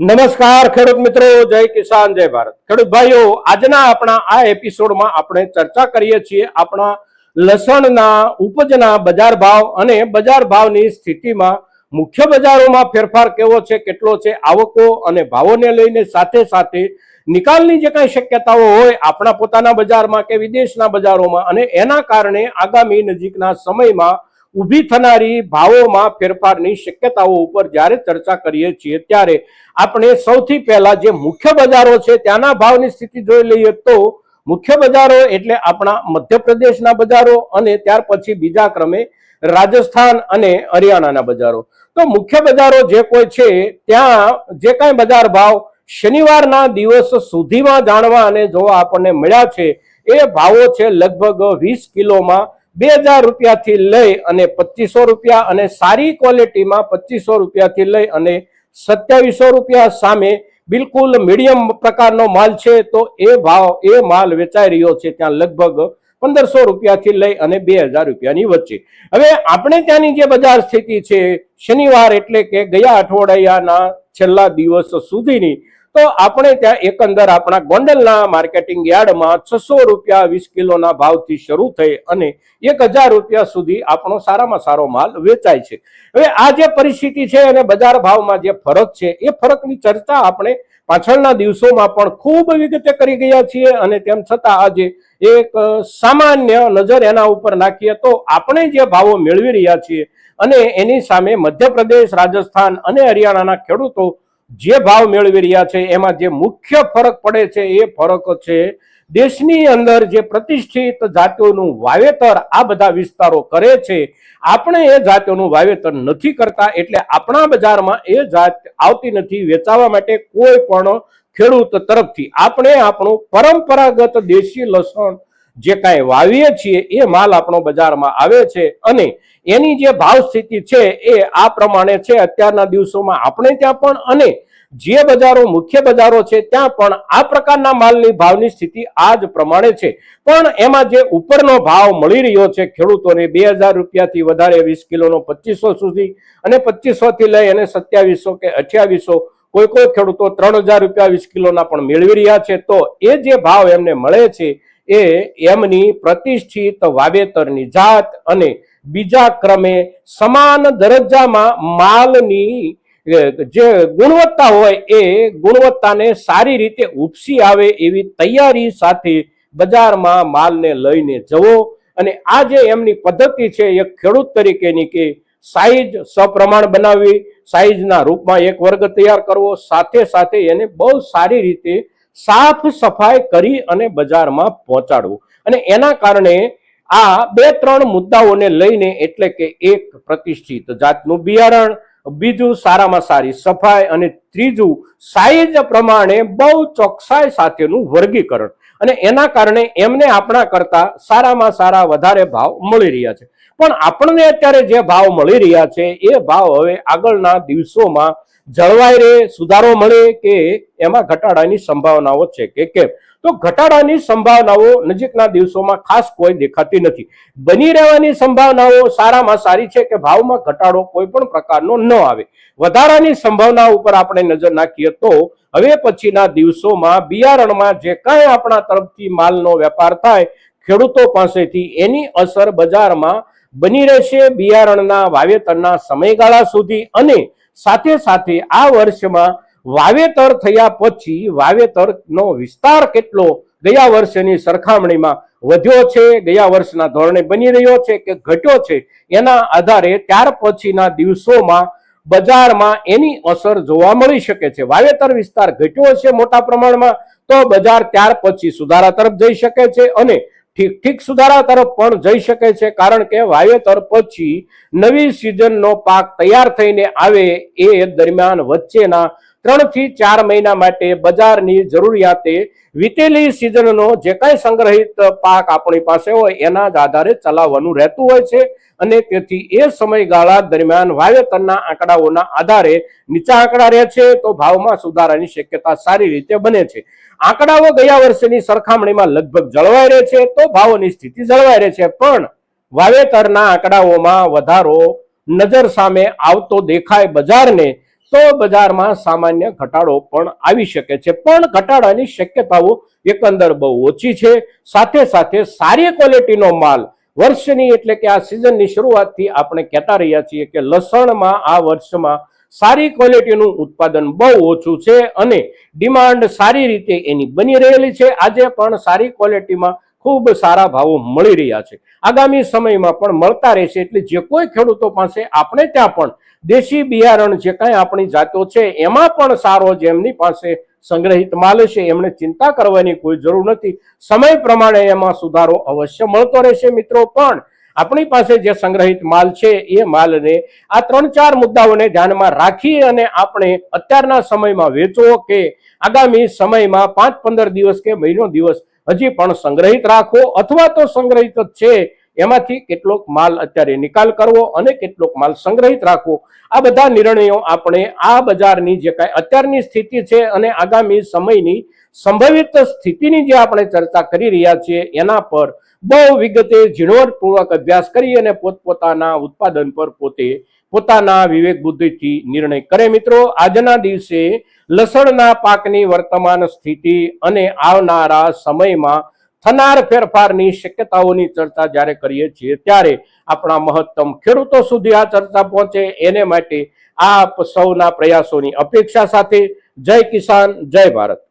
નમસ્કાર ખેડૂત મિત્રો, જય કિસાન, જય ભારત. ખેડૂત ભાઈઓ, આજના આપણા આ એપિસોડમાં આપણે ચર્ચા કરીએ છીએ આપણા લસણના ઉપજના બજાર ભાવ અને બજાર ભાવની સ્થિતિમાં મુખ્ય બજારોમાં ફેરફાર કેવો છે, કેટલો છે, આવકો અને ભાવોને લઈને સાથે સાથે નિકાલની જે કાંઈ શક્યતાઓ હોય, આપણા પોતાના બજારમાં કે વિદેશના બજારોમાં અને એના કારણે આગામી નજીકના સમયમાં ઊભી થનારી ભાવોમાં ફેરફારની શક્યતાઓ ઉપર જ્યારે ચર્ચા કરીએ છીએ ત્યારે આપણે સૌથી પહેલા જે મુખ્ય બજારો છે ત્યાંના ભાવની સ્થિતિ જોઈ લઈએ તો મુખ્ય બજારો એટલે આપણા મધ્યપ્રદેશના બજારો અને ત્યાર પછી બીજા ક્રમે રાજસ્થાન અને હરિયાણાના બજારો. તો મુખ્ય બજારો જે કોઈ છે ત્યાં જે કાંઈ બજાર ભાવ શનિવારના દિવસ સુધીમાં જાણવા અને જોવા આપણને મળ્યા છે એ ભાવો છે લગભગ વીસ કિલોમાં બે હજાર રૂપિયાથી લઈ અને પચીસો રૂપિયા અને સારી ક્વોલિટીમાં પચીસો રૂપિયાથી લઈ અને સત્યાવીસો રૂપિયા સામે બિલકુલ મીડિયમ પ્રકારનો માલ છે, તો એ ભાવ, એ માલ વેચાઈ રહ્યો છે ત્યાં લગભગ પંદરસો રૂપિયાથી લઈ અને બે હજાર રૂપિયાની વચ્ચે. હવે આપણે ત્યાંની જે બજાર સ્થિતિ છે, શનિવાર એટલે કે ગયા અઠવાડિયાના છેલ્લા દિવસ સુધીની તો આપણે ત્યાં એકંદર આપણા ગોંડલના માર્કેટિંગ યાર્ડમાં છસો રૂપિયા વીસ કિલોના ભાવથી શરૂ થઈ અને એક હજાર રૂપિયા સુધી આપણો સારામાં સારો માલ વેચાય છે. હવે આ જે પરિસ્થિતિ છે અને બજાર ભાવમાં જે ફરક છે, એ ફરકની ચર્ચા આપણે પાછળના દિવસોમાં પણ ખૂબ વિગતે કરી ગયા છીએ અને તેમ છતાં આજે એક સામાન્ય નજર એના ઉપર નાખીએ તો આપણે જે ભાવો મેળવી રહ્યા છીએ અને એની સામે મધ્યપ્રદેશ, રાજસ્થાન અને હરિયાણાના ખેડૂતો જે ભાવ મેળવી રહ્યા છે, એમાં જે મુખ્ય ફરક પડે છે, એ ફરક છે દેશની અંદર જે પ્રતિષ્ઠિત જાતિઓનું વાવેતર આ બધા વિસ્તારો કરે છે. આપણે એ જાતિઓનું વાવેતર નથી કરતા, એટલે આપણા બજારમાં એ જાત આવતી નથી વેચાવા માટે કોઈ પણ ખેડૂત તરફથી. આપણે આપણું પરંપરાગત દેશી લસણ જે કાંઈ વાવીએ છીએ એ માલ આપણો બજારમાં આવે છે અને એની જે ભાવ સ્થિતિ છે એ આ પ્રમાણે છે. અત્યારના દિવસોમાં આપણે ત્યાં પણ અને જે બજારો મુખ્ય બજારો છે ત્યાં પણ આ પ્રકારના માલની ભાવની સ્થિતિ આ જ પ્રમાણે છે. પણ એમાં જે ઉપરનો ભાવ મળી રહ્યો છે ખેડૂતોને બે હજાર રૂપિયાથી વધારે વીસ કિલોનો પચીસો સુધી અને પચીસોથી લઈ અને સત્યાવીસો કે અઠ્યાવીસો કોઈ કોઈ ખેડૂતો ત્રણ હજાર રૂપિયા વીસ કિલોના પણ મેળવી રહ્યા છે. તો એ જે ભાવ એમને મળે છે એ એમની પ્રતિષ્ઠિત વાવેતરની જાત અને બીજા ક્રમે સમાન દરજ્જામાં માલની જે ગુણવત્તા હોય એ ગુણવત્તાને સારી રીતે ઉપસી આવે એવી તૈયારી સાથે બજારમાં માલને લઈને જવો. અને આ જે એમની પદ્ધતિ છે, એ ખેડૂત તરીકેની કે સાઈઝ સપ્રમાણ બનાવવી, સાઈઝના રૂપમાં એક વર્ગ તૈયાર કરવો, સાથે સાથે એને બહુ સારી રીતે સાફ સફાઈ કરી અને બજારમાં પહોંચાડવું. અને એના કારણે આ બે ત્રણ મુદ્દાઓને લઈને એટલે કે એક પ્રતિષ્ઠિત જાતનું બિયારણ, બીજું સારામાં સારી સફાઈ અને ત્રીજું સાઈઝ પ્રમાણે બહુ ચોકસાઈ સાથેનું વર્ગીકરણ. અને એના કારણે એમને આપણા કરતા સારામાં સારા વધારે ભાવ મળી રહ્યા છે. પણ આપણને અત્યારે જે ભાવ મળી રહ્યા છે, એ ભાવ હવે આગળના દિવસોમાં જળવાઈ રહે, સુધારો મળે કે એમાં ઘટાડાની સંભાવનાઓ છે કે કેમ? તો ઘટાડાની સંભાવનાઓ નજીકના દિવસોમાં ખાસ કોઈ દેખાતી નથી. બની રહેવાની સંભાવનાઓ સારામાં સારી છે કે ભાવમાં ઘટાડો કોઈ પણ પ્રકારનો ન આવે. વધારાની સંભાવના ઉપર આપણે નજર નાખીએ તો હવે પછીના દિવસોમાં બિયારણમાં જે કાંઈ આપણા તરફથી માલનો વેપાર થાય, ખેડૂતો પાસેથી એની અસર બજારમાં બની રહેશે બિયારણના વાવેતરના સમયગાળા સુધી અને સાથે સાથે આ વર્ષમાં વાવેતર થયા પછી વાવેતરનો વિસ્તાર કેટલો ગયા વર્ષની સરખામણીમાં વધ્યો છે, ગયા વર્ષના ધોરણે બની રહ્યો છે કે ઘટ્યો છે એના આધારે ત્યાર પછીના દિવસોમાં બજારમાં એની અસર જોવા મળી શકે છે. વાવેતર વિસ્તાર ઘટ્યો છે મોટા પ્રમાણમાં તો બજાર ત્યાર પછી સુધારા તરફ જઈ શકે છે અને ઠીક ઠીક સુધારા તરફ પણ જઈ શકે છે, કારણ કે વાવેતર પછી નવી સિઝનનો પાક તૈયાર થઈને આવે એ દરમિયાન વચ્ચેના ત્રણથી ચાર મહિના માટે બજારની જરૂરિયાતે વીતેલી સિઝનનો જે કાંઈ સંગ્રહિત પાક આપણી પાસે હોય એના જ આધારે ચલાવવાનું રહેતું હોય છે અને તેથી એ સમયગાળા દરમિયાન વાવેતરના આંકડાઓના આધારે નીચા આંકડા રહે છે તો ભાવમાં સુધારાની શક્યતા સારી રીતે બને છે. આંકડાઓ ગયા વર્ષની સરખામણીમાં લગભગ જળવાઈ રહે છે તો ભાવોની સ્થિતિ જળવાઈ રહે છે પણ વાવેતરના આંકડાઓમાં વધારો નજર સામે આવતો દેખાય બજારને તો બજારમાં સામાન્ય ઘટાડો પણ આવી શકે છે. પણ ઘટાડાની શક્યતાઓ એકંદર બહુ ઓછી છે. સાથે સાથે સારી ક્વોલિટીનો માલ વર્ષની એટલે કે આ સિઝનની શરૂઆતથી આપણે કહેતા રહ્યા છીએ કે લસણમાં આ વર્ષમાં સારી ક્વોલિટીનું ઉત્પાદન બહુ ઓછું છે અને ડિમાન્ડ સારી રીતે એની બની રહેલી છે. આજે પણ સારી ક્વોલિટીમાં ખૂબ સારા ભાવો મળી રહ્યા છે. આગામી સમયમાં પણ મળતા રહેશે એટલે જે કોઈ ખેડૂતો પાસે આપણે ત્યાં પણ દેશી બિયારણ જે કાંઈ આપણી જાતો છે, એમાં પણ સારો જેમની પાસે સંગ્રહિત માલ છે, એમણે ચિંતા કરવાની કોઈ જરૂર નથી. સમય પ્રમાણે એમાં સુધારો અવશ્ય મળતો રહેશે મિત્રો, પણ આપણી પાસે જે સંગ્રહિત માલ છે, એ માલને આ ત્રણ ચાર મુદ્દાઓને ધ્યાનમાં રાખી અને આપણે અત્યારના સમયમાં વેચવો કે આગામી સમયમાં પાંચ પંદર દિવસ કે મહિનો દિવસ હજી પણ સંગ્રહિત રાખો અથવા તો સંગ્રહિત જ છે. એમાંથી કેટલોક માલ અત્યારે નિકાલ કરવો અને કેટલોક માલ સંગ્રહિત રાખવો. આ બધા નિર્ણયો આપણે આ બજારની જે કાંઈ અત્યારની સ્થિતિ છે અને આગામી સમયની સંભવિત સ્થિતિની જે આપણે ચર્ચા કરી રહ્યા છીએ એના પર બહુ વિગતે ઝીણવટપૂર્વક અભ્યાસ કરી અને પોતપોતાના ઉત્પાદન પર પોતે પોતાના વિવેક બુદ્ધિથી નિર્ણય કરે. મિત્રો, આજના દિવસે લસણના પાકની વર્તમાન સ્થિતિ અને આવનારા સમયમાં થનાર ફેરફારની શક્યતાઓની ચર્ચા જ્યારે કરીએ છીએ ત્યારે આપણા મહત્તમ ખેડૂતો સુધી આ ચર્ચા પહોંચે. એને માટે આપ સૌના પ્રયાસોની અપેક્ષા સાથે જય કિસાન, જય ભારત.